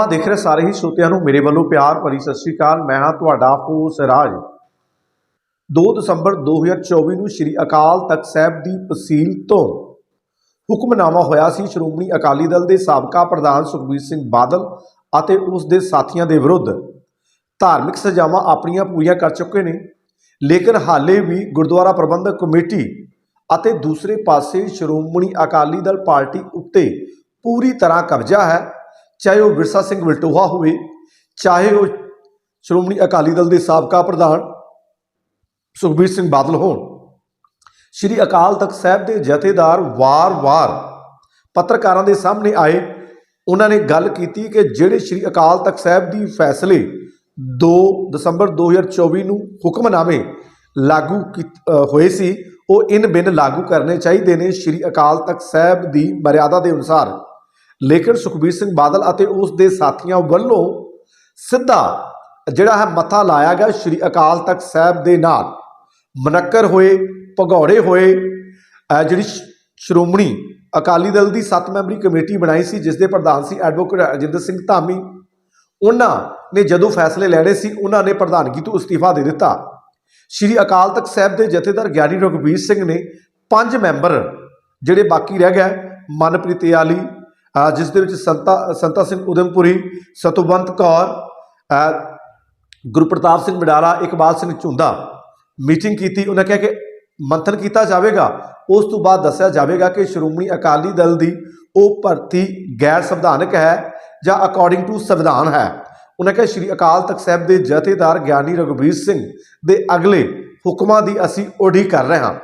Panorama ਦੇਖ ਰਹੇ ਸਾਰੇ ਹੀ ਸਰੋਤਿਆਂ ਨੂੰ ਮੇਰੇ ਵੱਲੋਂ ਪਿਆਰ ਭਰੀ ਸਤਿ ਸ੍ਰੀ ਅਕਾਲ। ਮੈਂ ਹਾਂ ਤੁਹਾਡਾ ਹੋਸ ਰਾਜ। 2 ਦਸੰਬਰ 2024 ਨੂੰ ਸ੍ਰੀ ਅਕਾਲ ਤਖਤ ਸਾਹਿਬ ਦੀ ਤਹਿਸੀਲ ਤੋਂ ਹੁਕਮਨਾਮਾ ਹੋਇਆ ਸੀ। ਸ਼੍ਰੋਮਣੀ ਅਕਾਲੀ ਦਲ ਦੇ ਸਾਬਕਾ ਪ੍ਰਧਾਨ ਸੁਖਬੀਰ ਸਿੰਘ ਬਾਦਲ ਅਤੇ ਉਸ ਦੇ ਸਾਥੀਆਂ ਦੇ ਵਿਰੁੱਧ ਧਾਰਮਿਕ ਸਜ਼ਾਵਾਂ ਆਪਣੀਆਂ ਪੂਰੀਆਂ ਕਰ ਚੁੱਕੇ ਨੇ। ਲੇਕਿਨ ਹਾਲੇ ਵੀ ਗੁਰਦੁਆਰਾ ਪ੍ਰਬੰਧਕ ਕਮੇਟੀ ਅਤੇ ਦੂਸਰੇ ਪਾਸੇ ਸ਼੍ਰੋਮਣੀ ਅਕਾਲੀ ਦਲ ਪਾਰਟੀ ਉੱਤੇ ਪੂਰੀ ਤਰ੍ਹਾਂ ਕਬਜ਼ਾ ਹੈ। ਚਾਹੇ ਉਹ ਵਿਰਸਾ ਸਿੰਘ ਵਲਟੋਹਾ ਹੋਵੇ, ਚਾਹੇ ਉਹ ਸ਼੍ਰੋਮਣੀ ਅਕਾਲੀ ਦਲ ਦੇ ਸਾਬਕਾ ਪ੍ਰਧਾਨ ਸੁਖਬੀਰ ਸਿੰਘ ਬਾਦਲ ਹੋਣ। ਸ਼੍ਰੀ ਅਕਾਲ ਤਖਤ ਸਾਹਿਬ ਦੇ ਜਥੇਦਾਰ ਵਾਰ-ਵਾਰ ਪੱਤਰਕਾਰਾਂ ਦੇ ਸਾਹਮਣੇ ਆਏ। ਉਹਨਾਂ ਨੇ ਗੱਲ ਕੀਤੀ ਕਿ ਜਿਹੜੇ ਸ਼੍ਰੀ ਅਕਾਲ ਤਖਤ ਸਾਹਿਬ ਦੀ ਫੈਸਲੇ 2 ਦਸੰਬਰ 2024 ਨੂੰ ਹੁਕਮਨਾਮੇ ਲਾਗੂ ਕੀਤ- ਹੋਏ ਸੀ, ਉਹ ਇਨ ਬਿਨ ਲਾਗੂ ਕਰਨੇ ਚਾਹੀਦੇ ਨੇ ਸ਼੍ਰੀ ਅਕਾਲ ਤਖਤ ਸਾਹਿਬ ਦੀ ਮਰਿਆਦਾ ਦੇ ਅਨੁਸਾਰ। ਲੇਕਿਨ ਸੁਖਬੀਰ ਸਿੰਘ ਬਾਦਲ ਅਤੇ ਉਸ ਦੇ ਸਾਥੀਆਂ ਵੱਲੋਂ ਸਿੱਧਾ ਜਿਹੜਾ ਹੈ ਮੱਥਾ ਲਾਇਆ ਗਿਆ। ਸ਼੍ਰੀ ਅਕਾਲ ਤਖਤ ਸਾਹਿਬ ਦੇ ਨਾਲ ਮਨੱਕਰ ਹੋਏ, ਭਗੌੜੇ ਹੋਏ ਜਿਹੜੀ ਸ਼- ਸ਼੍ਰੋਮਣੀ ਅਕਾਲੀ ਦਲ ਦੀ 7 ਮੈਂਬਰੀ ਕਮੇਟੀ ਬਣਾਈ ਸੀ ਜਿਸ ਦੇ ਪ੍ਰਧਾਨ ਸੀ ਐਡਵੋਕੇਟ ਅਜਿੰਦਰ ਸਿੰਘ ਧਾਮੀ। ਉਹਨਾਂ ਨੇ ਜਦੋਂ ਫੈਸਲੇ ਲੈਣੇ ਸੀ, ਉਹਨਾਂ ਨੇ ਪ੍ਰਧਾਨਗੀ ਤੋਂ ਅਸਤੀਫਾ ਦੇ ਦਿੱਤਾ। ਸ਼੍ਰੀ ਅਕਾਲ ਤਖਤ ਸਾਹਿਬ ਦੇ ਜਥੇਦਾਰ ਗਿਆਨੀ ਰਘਬੀਰ ਸਿੰਘ ਨੇ ਪੰਜ ਮੈਂਬਰ ਜਿਹੜੇ ਬਾਕੀ ਰਹਿ ਗਏ, ਮਨਪ੍ਰੀਤ ਆਲੀ ਜਿਸ ਦੇ ਵਿੱਚ ਸੰਤਾ ਸੰਤਾ ਸਿੰਘ ਉਦਮਪੁਰੀ, ਸਤੁਵੰਤ ਕੌਰ ਗੁਰਪ੍ਰਤਾਪ ਸਿੰਘ ਵਡਾਲਾ, ਇਕਬਾਲ ਸਿੰਘ ਝੁੰਦਾ ਮੀਟਿੰਗ ਕੀਤੀ। ਉਹਨਾਂ ਕਿਹਾ ਕਿ ਮੰਥਨ ਕੀਤਾ ਜਾਵੇਗਾ। ਉਸ ਤੋਂ ਬਾਅਦ ਦੱਸਿਆ ਜਾਵੇਗਾ ਕਿ ਸ਼੍ਰੋਮਣੀ ਅਕਾਲੀ ਦਲ ਦੀ ਉਹ ਭਰਤੀ ਗੈਰ ਸੰਵਿਧਾਨਕ ਹੈ ਜਾਂ ਅਕੋਰਡਿੰਗ ਟੂ ਸੰਵਿਧਾਨ ਹੈ। ਉਹਨਾਂ ਕਿਹਾ, ਸ਼੍ਰੀ ਅਕਾਲ ਤਖਤ ਸਾਹਿਬ ਦੇ ਜਥੇਦਾਰ ਗਿਆਨੀ ਰਘਬੀਰ ਸਿੰਘ ਦੇ ਅਗਲੇ ਹੁਕਮਾਂ ਦੀ ਅਸੀਂ ਉਡੀਕ ਕਰ ਰਹੇ ਹਾਂ।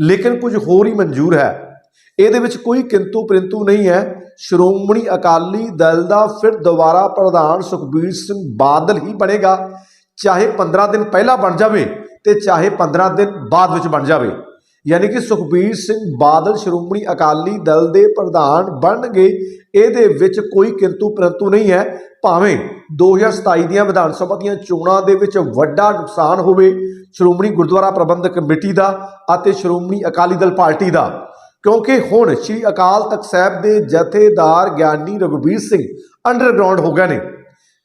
ਲੇਕਿਨ ਕੁਝ ਹੋਰ ਹੀ ਮਨਜ਼ੂਰ ਹੈ। ਇਹਦੇ ਵਿੱਚ ਕੋਈ ਕਿੰਤੂ ਪ੍ਰਿੰਤੂ ਨਹੀਂ ਹੈ। ਸ਼੍ਰੋਮਣੀ ਅਕਾਲੀ ਦਲ ਦਾ ਫਿਰ ਦੁਬਾਰਾ ਪ੍ਰਧਾਨ ਸੁਖਬੀਰ ਸਿੰਘ ਬਾਦਲ ਹੀ ਬਣੇਗਾ। ਚਾਹੇ 15 ਦਿਨ ਪਹਿਲਾਂ ਬਣ ਜਾਵੇ ਤੇ ਚਾਹੇ 15 ਦਿਨ ਬਾਅਦ ਵਿੱਚ ਬਣ ਜਾਵੇ। ਯਾਨੀ ਕਿ ਸੁਖਬੀਰ ਸਿੰਘ ਬਾਦਲ ਸ਼੍ਰੋਮਣੀ ਅਕਾਲੀ ਦਲ ਦੇ ਪ੍ਰਧਾਨ ਬਣਨਗੇ, ਇਹਦੇ ਵਿੱਚ ਕੋਈ ਕਿੰਤੂ ਪ੍ਰੰਤੂ ਨਹੀਂ ਹੈ। ਭਾਵੇਂ 2027 ਦੀਆਂ ਵਿਧਾਨ ਸਭਾ ਦੀਆਂ ਚੋਣਾਂ ਦੇ ਵਿੱਚ ਵੱਡਾ ਨੁਕਸਾਨ ਹੋਵੇ ਸ਼੍ਰੋਮਣੀ ਗੁਰਦੁਆਰਾ ਪ੍ਰਬੰਧਕ ਕਮੇਟੀ ਦਾ ਅਤੇ ਸ਼੍ਰੋਮਣੀ ਅਕਾਲੀ ਦਲ ਪਾਰਟੀ ਦਾ। ਕਿਉਂਕਿ ਹੁਣ ਸ੍ਰੀ ਅਕਾਲ ਤਖਤ ਸਾਹਿਬ ਦੇ ਜਥੇਦਾਰ ਗਿਆਨੀ ਰਘੁਬੀਰ ਸਿੰਘ ਅੰਡਰਗਰਾਉਂਡ ਹੋ ਗਏ ਨੇ।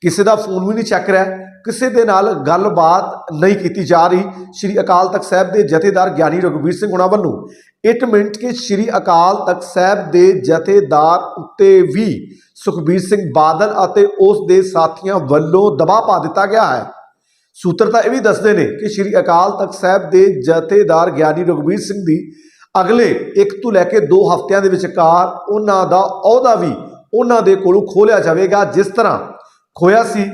ਕਿਸੇ ਦਾ ਫੋਨ ਵੀ ਨਹੀਂ ਚੱਕ ਰਿਹਾ, ਕਿਸੇ ਦੇ ਨਾਲ ਗੱਲਬਾਤ ਨਹੀਂ ਕੀਤੀ ਜਾ ਰਹੀ ਸ੍ਰੀ ਅਕਾਲ ਤਖਤ ਸਾਹਿਬ ਦੇ ਜਥੇਦਾਰ ਗਿਆਨੀ ਰਘੁਬੀਰ ਸਿੰਘ ਹੁਣਾਂ ਵੱਲੋਂ। ਇਟ ਮਿੰਟ ਕਿ ਸ੍ਰੀ ਅਕਾਲ ਤਖਤ ਸਾਹਿਬ ਦੇ ਜਥੇਦਾਰ ਉੱਤੇ ਵੀ ਸੁਖਬੀਰ ਸਿੰਘ ਬਾਦਲ ਅਤੇ ਉਸ ਦੇ ਸਾਥੀਆਂ ਵੱਲੋਂ ਦਬਾਅ ਪਾ ਦਿੱਤਾ ਗਿਆ ਹੈ। ਸੂਤਰ ਤਾਂ ਇਹ ਵੀ ਦੱਸਦੇ ਨੇ ਕਿ ਸ੍ਰੀ ਅਕਾਲ ਤਖਤ ਸਾਹਿਬ ਦੇ ਜਥੇਦਾਰ ਗਿਆਨੀ ਰਘੁਬੀਰ ਸਿੰਘ ਦੀ ਅਗਲੇ ਇੱਕ ਤੋਂ ਲੈ ਕੇ 2 ਹਫ਼ਤਿਆਂ ਦੇ ਵਿਚਕਾਰ ਉਹਨਾਂ ਦਾ ਅਹੁਦਾ ਵੀ ਉਹਨਾਂ ਦੇ ਕੋਲੋਂ ਖੋਲਿਆ ਜਾਵੇਗਾ, ਜਿਸ ਤਰ੍ਹਾਂ ਖੋਇਆ ਸੀ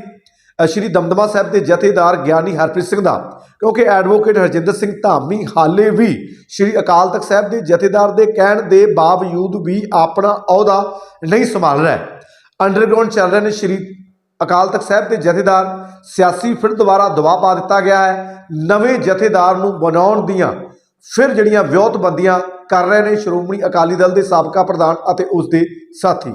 ਸ਼੍ਰੀ ਦਮਦਮਾ ਸਾਹਿਬ ਦੇ ਜਥੇਦਾਰ ਗਿਆਨੀ ਹਰਪ੍ਰੀਤ ਸਿੰਘ ਦਾ। ਕਿਉਂਕਿ ਐਡਵੋਕੇਟ ਹਰਜਿੰਦਰ ਸਿੰਘ ਧਾਮੀ ਹਾਲੇ ਵੀ ਸ਼੍ਰੀ ਅਕਾਲ ਤਖਤ ਸਾਹਿਬ ਦੇ ਜਥੇਦਾਰ ਦੇ ਕਹਿਣ ਦੇ ਬਾਵਜੂਦ ਵੀ ਆਪਣਾ ਅਹੁਦਾ ਨਹੀਂ ਸੰਭਾਲ ਰਿਹਾ। ਅੰਡਰਗਰਾਉਂਡ ਚੱਲ ਰਹੇ ਨੇ ਸ਼੍ਰੀ ਅਕਾਲ ਤਖਤ ਸਾਹਿਬ ਦੇ ਜਥੇਦਾਰ। ਸਿਆਸੀ ਫਿਰ ਦੁਬਾਰਾ ਦਬਾਅ ਪਾ ਦਿੱਤਾ ਗਿਆ ਹੈ। ਨਵੇਂ ਜਥੇਦਾਰ ਨੂੰ ਬਣਾਉਣ ਦੀਆਂ ਫਿਰ ਜਿਹੜੀਆਂ ਵਿਉਂਤਬੰਦੀਆਂ ਕਰ ਰਹੇ ਨੇ ਸ਼੍ਰੋਮਣੀ ਅਕਾਲੀ ਦਲ ਦੇ ਸਾਬਕਾ ਪ੍ਰਧਾਨ ਅਤੇ ਉਸ ਦੇ ਸਾਥੀ।